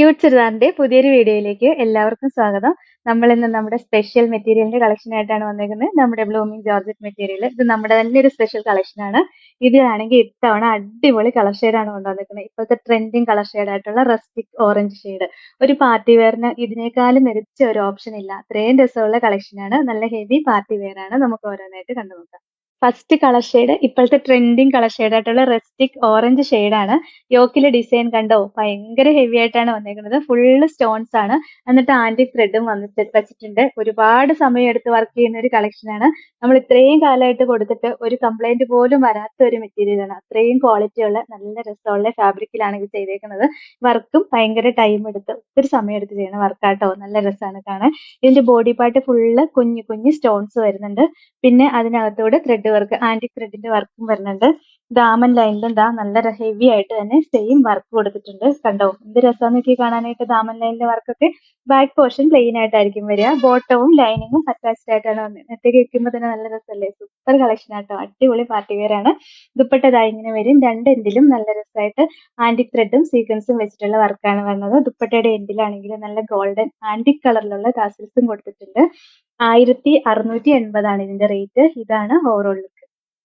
Cute ചുരിദാറിന്റെ പുതിയൊരു വീഡിയോയിലേക്ക് എല്ലാവർക്കും സ്വാഗതം. നമ്മൾ ഇന്ന് നമ്മുടെ സ്പെഷ്യൽ മെറ്റീരിയലിന്റെ കളക്ഷൻ ആയിട്ടാണ് വന്നേക്കുന്നത്. നമ്മുടെ ബ്ലൂമിംഗ് ജോർജറ്റ് മെറ്റീരിയൽ ഇത് നമ്മുടെ തന്നെ ഒരു സ്പെഷ്യൽ കളക്ഷൻ ആണ്. ഇതിലാണെങ്കിൽ ഇത്തവണ അടിപൊളി കളർ ഷെയ്ഡാണ് കൊണ്ടുവന്നിരിക്കുന്നത് ഇപ്പോഴത്തെ ട്രെൻഡിങ് കളർ ഷെയ്ഡ് ആയിട്ടുള്ള റസ്റ്റിക് ഓറഞ്ച് ഷെയ്ഡ് ഒരു പാർട്ടി വെയറിന് ഇതിനേക്കാളും മികച്ച ഒരു ഓപ്ഷൻ ഇല്ല. അത്രയും രസമുള്ള കളക്ഷൻ ആണ്. നല്ല ഹെവി പാർട്ടി വെയർ ആണ്. നമുക്ക് ഓരോന്നായിട്ട് കണ്ടു നോക്കാം ഫസ്റ്റ് കളർ ഷെയ്ഡ് ഇപ്പോഴത്തെ ട്രെൻഡിങ് കളർ ഷെയ്ഡ് ആയിട്ടുള്ള റെസ്റ്റിക് ഓറഞ്ച് ആണ്. യോക്കിലെ ഡിസൈൻ കണ്ടോ? ഭയങ്കര ഹെവി ആയിട്ടാണ് വന്നേക്കുന്നത്. ഫുള്ള് സ്റ്റോൺസ് ആണ്. എന്നിട്ട് ആന്റിക് ത്രെഡും വന്നിട്ട് വെച്ചിട്ടുണ്ട്. ഒരുപാട് സമയം എടുത്ത് വർക്ക് ചെയ്യുന്ന ഒരു കളക്ഷൻ ആണ്. നമ്മൾ ഇത്രയും കാലമായിട്ട് കൊടുത്തിട്ട് ഒരു കംപ്ലൈന്റ് പോലും വരാത്ത ഒരു മെറ്റീരിയൽ ആണ്. അത്രയും ക്വാളിറ്റി ഉള്ള നല്ല രസമുള്ള ഫാബ്രിക്കിലാണ് ഇത് ചെയ്തേക്കുന്നത്. വർക്കും ഭയങ്കര ടൈം എടുത്ത് ഒത്തിരി സമയം എടുത്ത് ചെയ്യുന്ന വർക്കാട്ടോ നല്ല രസമാണ് കാണാൻ. ഇതിന്റെ ബോഡി പാർട്ട് ഫുള്ള് കുഞ്ഞു കുഞ്ഞു സ്റ്റോൺസ് വരുന്നുണ്ട്. പിന്നെ അതിനകത്തൂടെ ത്രെഡ് വർക്ക് ആന്റി ത്രെഡിന്റെ വർക്കും വരുന്നുണ്ട്. ദാമൻ ലൈനിലും ദാ നല്ല ഹെവി ആയിട്ട് തന്നെ സെയിം വർക്ക് കൊടുത്തിട്ടുണ്ട്. കണ്ടോ? എന്ത് രസമാന്ന് നോക്കി കാണാനായിട്ട് ദാമൻ ലൈനിലെ വർക്കൊക്കെ ബാക്ക് പോർഷൻ പ്ലെയിൻ ആയിട്ടായിരിക്കും വരിക. ബോട്ടവും ലൈനിങ്ങും അറ്റാച്ച്ഡ് ആയിട്ടാണ് വന്നത് നേരത്തേക്ക് വെക്കുമ്പോൾ തന്നെ നല്ല രസമല്ലേ സൂപ്പർ കളക്ഷൻ ആട്ടോ. അടിപൊളി പാർട്ടി വെയർ ആണ്. ദുപ്പട്ടതായി ഇങ്ങനെ വരും. രണ്ട് എൻഡിലും നല്ല രസമായിട്ട് ആന്റിക് ത്രെഡും സീക്വൻസും വെച്ചിട്ടുള്ള വർക്കാണ് വരുന്നത് ദുപ്പട്ടയുടെ എൻഡിലാണെങ്കിൽ നല്ല ഗോൾഡൻ ആന്റി കളറിലുള്ള ടാസിൽസും കൊടുത്തിട്ടുണ്ട്. ആയിരത്തി അറുന്നൂറ്റി എൺപതാണ് ഇതിന്റെ റേറ്റ് ഇതാണ് ഓവറോൾ ലുക്ക്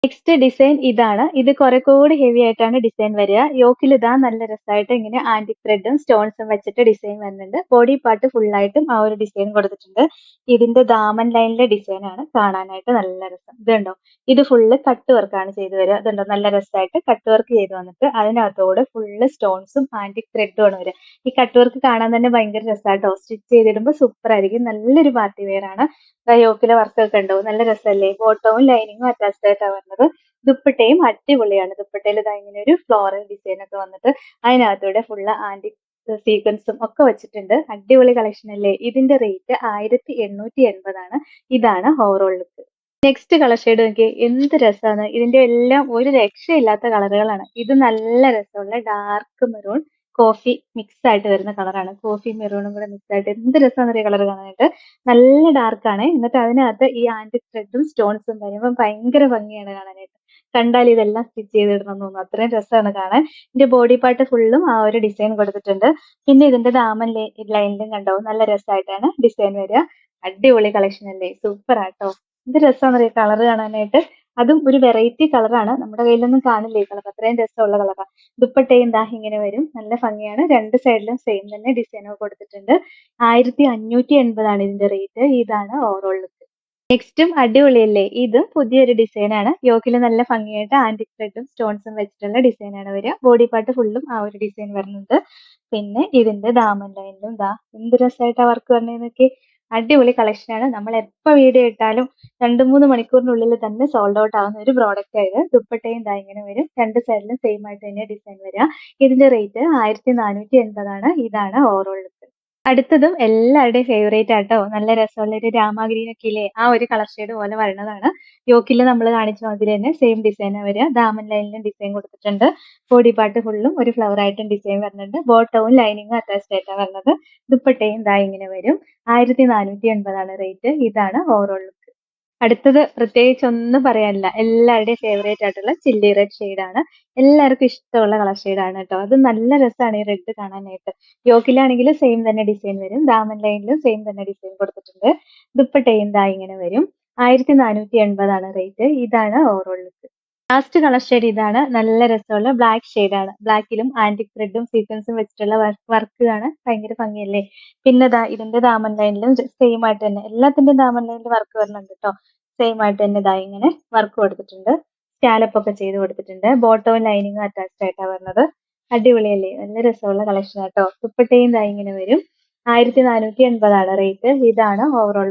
നെക്സ്റ്റ് ഡിസൈൻ ഇതാണ്. ഇത് കുറെ കൂടി ഹെവി ആയിട്ടാണ് ഡിസൈൻ വരിക. യോക്കിൽ ഇതാ നല്ല രസമായിട്ട് ഇങ്ങനെ ആന്റിക് ത്രെഡും സ്റ്റോൺസും വെച്ചിട്ട് ഡിസൈൻ വരുന്നുണ്ട്. ബോഡി പാർട്ട് ഫുൾ ആയിട്ടും ആ ഒരു ഡിസൈൻ കൊടുത്തിട്ടുണ്ട്. ഇതിന്റെ ദാമൻ ലൈനിലെ ഡിസൈൻ ആണ്. കാണാനായിട്ട് നല്ല രസം. ഇതുണ്ടോ? ഇത് ഫുള്ള് കട്ട് വർക്കാണ് ചെയ്തു വരിക. ഇതുണ്ടോ? നല്ല രസമായിട്ട് കട്ട് വർക്ക് ചെയ്ത് വന്നിട്ട് അതിനകത്തോടെ ഫുള്ള് സ്റ്റോൺസും ആന്റിക് ത്രെഡും ആണ് വരിക. ഈ കട്ട് വർക്ക് കാണാൻ തന്നെ ഭയങ്കര രസമായിട്ടോ സ്റ്റിച്ച് ചെയ്തിടുമ്പോൾ സൂപ്പർ ആയിരിക്കും. നല്ലൊരു പാർട്ടി വെയർ ആണ്. യോക്കിലെ വർക്കൊക്കെ ഉണ്ടോ? നല്ല രസമല്ലേ ബോട്ടവും ലൈനിങ്ങും അറ്റാച്ച്ഡ് ആയിട്ടാണ് വരുന്നത്. ദുപ്പട്ടയും അടിപൊളിയാണ്. ദുപ്പട്ടയിൽ ഇതാ ഇങ്ങനെ ഒരു ഫ്ലോറൽ ഡിസൈൻ ഒക്കെ വന്നിട്ട് അതിനകത്തൂടെ ഫുള്ള് ആന്റി സീക്വൻസും ഒക്കെ വെച്ചിട്ടുണ്ട്. അടിപൊളി കളക്ഷൻ അല്ലേ? ഇതിന്റെ റേറ്റ് ആയിരത്തി എണ്ണൂറ്റി എൺപതാണ് ഇതാണ് overall look next colour shade നോക്കിയേ എന്ത് രസമാണ് ഇതിന്റെ എല്ലാം ഒരു രക്ഷയില്ലാത്ത കളറുകളാണ് ഇത് നല്ല രസമുള്ള ഡാർക്ക് മെറൂൺ കോഫി മിക്സ് ആയിട്ട് വരുന്ന കളറാണ് കോഫി മെറൂണും കൂടെ മിക്സ് ആയിട്ട് എന്ത് അറിയാം കളർ കാണാനായിട്ട്? നല്ല ഡാർക്ക് ആണ്. എന്നിട്ട് അതിനകത്ത് ഈ ആന്റി ത്രെഡും സ്റ്റോൺസും വരുമ്പോൾ ഭയങ്കര ഭംഗിയാണ് കാണാനായിട്ട്. കണ്ടാൽ ഇതെല്ലാം സ്റ്റിച്ച് ചെയ്തിടണം തോന്നുന്നു. അത്രയും രസമാണ് കാണാൻ. ഇതിന്റെ ബോഡി പാർട്ട് ഫുള്ളും ആ ഒരു ഡിസൈൻ കൊടുത്തിട്ടുണ്ട്. പിന്നെ ഇതിന്റെ ദാമൻ ലൈനിലും കണ്ടോ? നല്ല രസമായിട്ടാണ് ഡിസൈൻ വരിക. അടിപൊളി കളക്ഷൻ അല്ലേ? സൂപ്പർ ആട്ടോ. എന്ത് രസമാണ് കളർ കാണാനായിട്ട്? അതും ഒരു വെറൈറ്റി കളറാണ് നമ്മുടെ കയ്യിലൊന്നും കാണില്ല ഈ കളർ അത്രയും രസമുള്ള കളറാണ് ദുപ്പട്ടയും ദാ ഇങ്ങനെ വരും. നല്ല ഭംഗിയാണ്. രണ്ട് സൈഡിലും സെയിം തന്നെ ഡിസൈനൊക്കെ കൊടുത്തിട്ടുണ്ട്. ആയിരത്തി അഞ്ഞൂറ്റി എൺപതാണ് ഇതിന്റെ റേറ്റ് ഇതാണ് ഓവറോൾ ലുക്ക് നെക്സ്റ്റും അടിപൊളിയല്ലേ? ഇതും പുതിയൊരു ഡിസൈനാണ് യോക്കിൽ നല്ല ഭംഗിയായിട്ട് ആന്റിക് ത്രെഡും സ്റ്റോൺസും വെച്ചിട്ടുള്ള ഡിസൈനാണ് വരിക. ബോഡി പാർട്ട് ഫുള്ളും ആ ഒരു ഡിസൈൻ വരുന്നുണ്ട്. പിന്നെ ഇതിന്റെ ദാമൻ ലൈനിലും ദാ. എന്ത് രസമായിട്ടാ വർക്ക് പറഞ്ഞതൊക്കെ അടിപൊളി കളക്ഷൻ ആണ്. നമ്മൾ എപ്പ വീഡിയോ ഇട്ടാലും രണ്ട് മൂന്ന് മണിക്കൂറിനുള്ളിൽ തന്നെ സോൾഡ് ഔട്ട് ആവുന്ന ഒരു പ്രോഡക്റ്റ് ആയത് ദുപ്പട്ടയും ദാ ഇങ്ങനെ വരും. രണ്ട് സൈഡിലും സെയിം ആയിട്ട് തന്നെ ഡിസൈൻ വരിക ഇതിന്റെ റേറ്റ് ആയിരത്തി നാനൂറ്റി എൺപതാണ്. ഇതാണ് ഓവറോൾ അടുത്തതും എല്ലാവരുടെയും ഫേവറേറ്റ് ആട്ടോ. നല്ല രസമുള്ള ഒരു രാമ ഗ്രീൻ ഒക്കെ ഇല്ലേ ആ ഒരു കളർ ഷെയ്ഡ് പോലെ വരണതാണ്. യോക്കിൽ നമ്മൾ കാണിച്ച മാതിരി തന്നെ സെയിം ഡിസൈൻ അവർ ദാമൻ ലൈനിലും ഡിസൈൻ കൊടുത്തിട്ടുണ്ട്. ബോഡി പാർട്ട് ഫുള്ളും ഒരു ഫ്ലവർ ആയിട്ടും ഡിസൈൻ വരുന്നുണ്ട്. ബോട്ടവും ലൈനിങ്ങും അറ്റാച്ച്ഡ് ആയിട്ടാണ് വരുന്നത്. ദുപ്പട്ടയും ദാ ഇങ്ങനെ വരും. ആയിരത്തി നാനൂറ്റി എൺപതാണ് റേറ്റ് ഇതാണ് ഓവറോൾ അടുത്തത് പ്രത്യേകിച്ച് ഒന്നും പറയാനില്ല. എല്ലാവരുടെയും ഫേവറേറ്റ് ആയിട്ടുള്ള ചില്ലി റെഡ് ആണ്. എല്ലാവർക്കും ഇഷ്ടമുള്ള കളർ ആണ് കേട്ടോ. അത് നല്ല രസമാണ് ഈ റെഡ് കാണാനായിട്ട്. യോക്കിലാണെങ്കിൽ സെയിം തന്നെ ഡിസൈൻ വരും. ദാമൻ ലൈനിലും സെയിം തന്നെ ഡിസൈൻ കൊടുത്തിട്ടുണ്ട്. ദുപ്പട്ടയും ദാ ഇങ്ങനെ വരും. ആയിരത്തി നാനൂറ്റി എൺപതാണ് റേറ്റ് ഇതാണ് overall look last colour shade ഇതാണ്. നല്ല രസമുള്ള ബ്ലാക്ക് ആണ്. ബ്ലാക്കിലും ആന്റിക് ത്രെഡും സീക്വൻസും വെച്ചിട്ടുള്ള വർക്ക് ആണ് ഭയങ്കര ഭംഗിയല്ലേ? പിന്നെ ദാ ഇതിന്റെ ദാമൻ ലൈനിലും സെയിം ആയിട്ട് തന്നെ. എല്ലാത്തിന്റെയും ദാമൻ ലൈനിൽ വർക്ക് വരുന്നുണ്ട് കേട്ടോ സെയിം ആയിട്ട് തന്നെ ഇതാ ഇങ്ങനെ വർക്ക് കൊടുത്തിട്ടുണ്ട്. സ്കാലപ്പ് ഒക്കെ ചെയ്ത് കൊടുത്തിട്ടുണ്ട്. ബോട്ടവും ലൈനിങ്ങും അറ്റാച്ച്ഡ് ആയിട്ടാണ് വരുന്നത്. അടിപൊളിയല്ലേ? നല്ല രസമുള്ള കളക്ഷൻ ആട്ടോ ദുപ്പട്ടയും ഇതാ ഇങ്ങനെ വരും. ആയിരത്തി നാനൂറ്റി എൺപതാണ് റേറ്റ് ഇതാണ് ഓവറോൾ